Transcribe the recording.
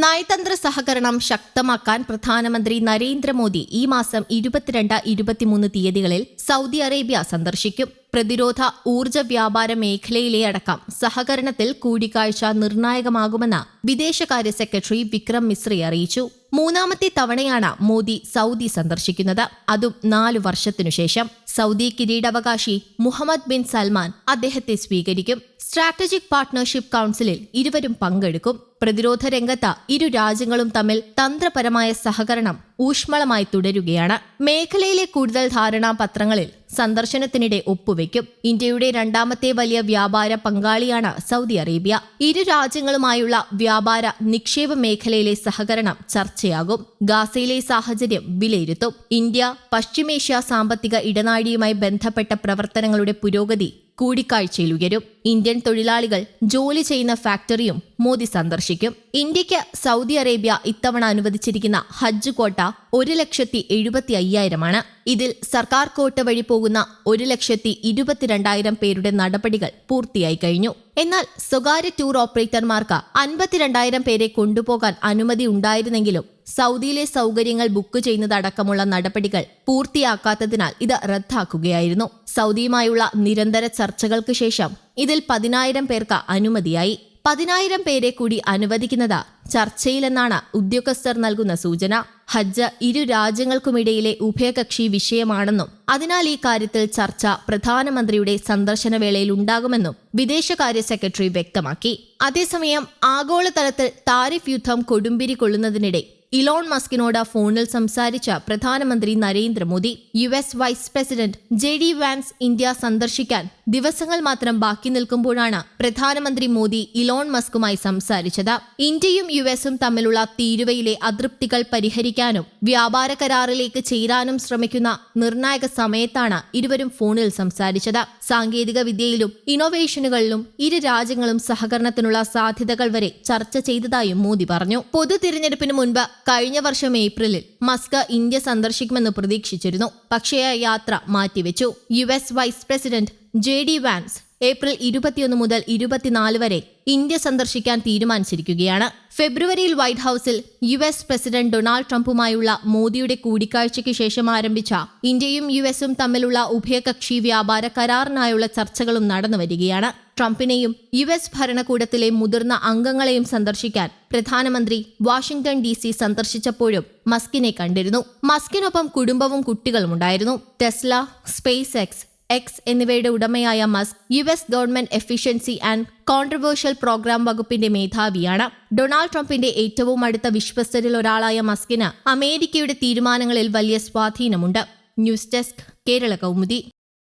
നയതന്ത്ര സഹകരണം ശക്തമാക്കാൻ പ്രധാനമന്ത്രി നരേന്ദ്രമോദി ഈ മാസം ഇരുപത്തിരണ്ട് ഇരുപത്തിമൂന്ന് തീയതികളിൽ സൗദി അറേബ്യ സന്ദർശിക്കും. പ്രതിരോധ ഊർജ വ്യാപാര മേഖലയിലെ അടക്കം സഹകരണത്തിൽ കൂടിക്കാഴ്ച നിർണായകമാകുമെന്ന് വിദേശകാര്യ സെക്രട്ടറി വിക്രം മിശ്രി അറിയിച്ചു. മൂന്നാമത്തെ തവണയാണ് മോദി സൗദി സന്ദർശിക്കുന്നത്. അതും നാലു വർഷത്തിനുശേഷം സൗദി കിരീടാവകാശി മുഹമ്മദ് ബിൻ സൽമാൻ അദ്ദേഹത്തെ സ്വീകരിക്കും. സ്ട്രാറ്റജിക് പാർട്ണർഷിപ്പ് കൗൺസിലിൽ ഇരുവരും പങ്കെടുക്കും. പ്രതിരോധ രംഗത്ത് ഇരു രാജ്യങ്ങളും തമ്മിൽ തന്ത്രപരമായ സഹകരണം ഊഷ്മളമായി തുടരുകയാണ്. മേഖലയിലെ കൂടുതൽ ധാരണാപത്രങ്ങളിൽ സന്ദർശനത്തിനിടെ ഒപ്പുവെക്കും. ഇന്ത്യയുടെ രണ്ടാമത്തെ വലിയ വ്യാപാര പങ്കാളിയാണ് സൗദി അറേബ്യ. ഇരു രാജ്യങ്ങളുമായുള്ള വ്യാപാര നിക്ഷേപ മേഖലയിലെ സഹകരണം ചർച്ചയാകും. ഗാസയിലെ സാഹചര്യം വിലയിരുത്തും. ഇന്ത്യ പശ്ചിമേഷ്യ സാമ്പത്തിക ഇടനാഴിയുമായി ബന്ധപ്പെട്ട പ്രവർത്തനങ്ങളുടെ പുരോഗതി കൂടിക്കാഴ്ചയിൽ ഉയരും. ഇന്ത്യൻ തൊഴിലാളികൾ ജോലി ചെയ്യുന്ന ഫാക്ടറിയും മോദി സന്ദർശിക്കും. ഇന്ത്യയ്ക്ക് സൗദി അറേബ്യ ഇത്തവണ അനുവദിച്ചിരിക്കുന്ന ഹജ്ജ് കോട്ട ഒരു ലക്ഷത്തി എഴുപത്തി അയ്യായിരമാണ്. ഇതിൽ സർക്കാർ കോട്ട വഴി പോകുന്ന ഒരു ലക്ഷത്തി ഇരുപത്തിരണ്ടായിരം പേരുടെ നടപടികൾ പൂർത്തിയായി കഴിഞ്ഞു. എന്നാൽ സ്വകാര്യ ടൂർ ഓപ്പറേറ്റർമാർക്ക് അൻപത്തിരണ്ടായിരം പേരെ കൊണ്ടുപോകാൻ അനുമതി ഉണ്ടായിരുന്നെങ്കിലും സൗദിയിലെ സൗകര്യങ്ങൾ ബുക്ക് ചെയ്യുന്നതടക്കമുള്ള നടപടികൾ പൂർത്തിയാക്കാത്തതിനാൽ ഇത് റദ്ദാക്കുകയായിരുന്നു. സൗദിയുമായുള്ള നിരന്തര ചർച്ചകൾക്ക് ശേഷം ഇതിൽ പതിനായിരം പേർക്ക് അനുമതിയായി. പതിനായിരം പേരെ കൂടി അനുവദിക്കുന്നത് ചർച്ചയിലെന്നാണ് ഉദ്യോഗസ്ഥർ നൽകുന്ന സൂചന. ഹജ്ജ് ഇരു രാജ്യങ്ങൾക്കുമിടയിലെ ഉഭയകക്ഷി വിഷയമാണെന്നും അതിനാൽ ഈ കാര്യത്തിൽ ചർച്ച പ്രധാനമന്ത്രിയുടെ സന്ദർശന വേളയിൽ ഉണ്ടാകുമെന്നും വിദേശകാര്യ സെക്രട്ടറി വ്യക്തമാക്കി. അതേസമയം ആഗോളതലത്തിൽ താരിഫ് യുദ്ധം കൊടുമ്പിരി കൊള്ളുന്നതിനിടെ ഇലോൺ മസ്കിനോട് ഫോണിൽ സംസാരിച്ച പ്രധാനമന്ത്രി Narendra Modi U S vice president J D vans India സന്ദർശിക്കാൻ ദിവസങ്ങൾ മാത്രം ബാക്കി നിൽക്കുമ്പോഴാണ് പ്രധാനമന്ത്രി മോദി ഇലോൺ മസ്കുമായി സംസാരിച്ചത്. ഇന്ത്യയും യു എസും തമ്മിലുള്ള തീരുവയിലെ അതൃപ്തികൾ പരിഹരിക്കാനും വ്യാപാര കരാറിലേക്ക് ചേരാനും ശ്രമിക്കുന്ന നിർണായക സമയത്താണ് ഇരുവരും ഫോണിൽ സംസാരിച്ചത്. സാങ്കേതിക വിദ്യയിലും ഇന്നോവേഷനുകളിലും ഇരു രാജ്യങ്ങളും സഹകരണത്തിനുള്ള സാധ്യതകൾ വരെ ചർച്ച ചെയ്തതായും മോദി പറഞ്ഞു. പൊതു തിരഞ്ഞെടുപ്പിന് മുൻപ് കഴിഞ്ഞ വർഷം ഏപ്രിലിൽ മസ്ക് ഇന്ത്യ സന്ദർശിക്കുമെന്ന് പ്രതീക്ഷിച്ചിരുന്നു. പക്ഷേ യാത്ര മാറ്റിവെച്ചു. U S vice president J D Vance April ഇരുപത്തിയൊന്ന് മുതൽ ഇരുപത്തിനാല് വരെ ഇന്ത്യ സന്ദർശിക്കാൻ തീരുമാനിച്ചിരിക്കുകയാണ്. ഫെബ്രുവരിയിൽ വൈറ്റ് ഹൌസിൽ യു എസ് പ്രസിഡന്റ് ഡൊണാൾഡ് ട്രംപുമായുള്ള മോദിയുടെ കൂടിക്കാഴ്ചയ്ക്ക് ശേഷം ആരംഭിച്ച ഇന്ത്യയും യു എസും തമ്മിലുള്ള ഉഭയകക്ഷി വ്യാപാര കരാറിനായുള്ള ചർച്ചകളും നടന്നു വരികയാണ്. ട്രംപിനെയും യു എസ് ഭരണകൂടത്തിലെ മുതിർന്ന അംഗങ്ങളെയും സന്ദർശിക്കാൻ പ്രധാനമന്ത്രി വാഷിംഗ്ടൺ ഡി സി സന്ദർശിച്ചപ്പോഴും മസ്കിനെ കണ്ടിരുന്നു. മസ്കിനൊപ്പം കുടുംബവും കുട്ടികളും ഉണ്ടായിരുന്നു ടെസ്ല സ്പേസ് എക്സ് എക്സ് എന്നിവയുടെ ഉടമയായ Musk U S government efficiency and controversial programme വകുപ്പിന്റെ മേധാവിയാണ്. ഡൊണാൾഡ് ട്രംപിന്റെ ഏറ്റവും അടുത്ത വിശ്വസ്തരിൽ ഒരാളായ മസ്കിന് അമേരിക്കയുടെ തീരുമാനങ്ങളിൽ വലിയ സ്വാധീനമുണ്ട്. News desk Kerala Kaumudi.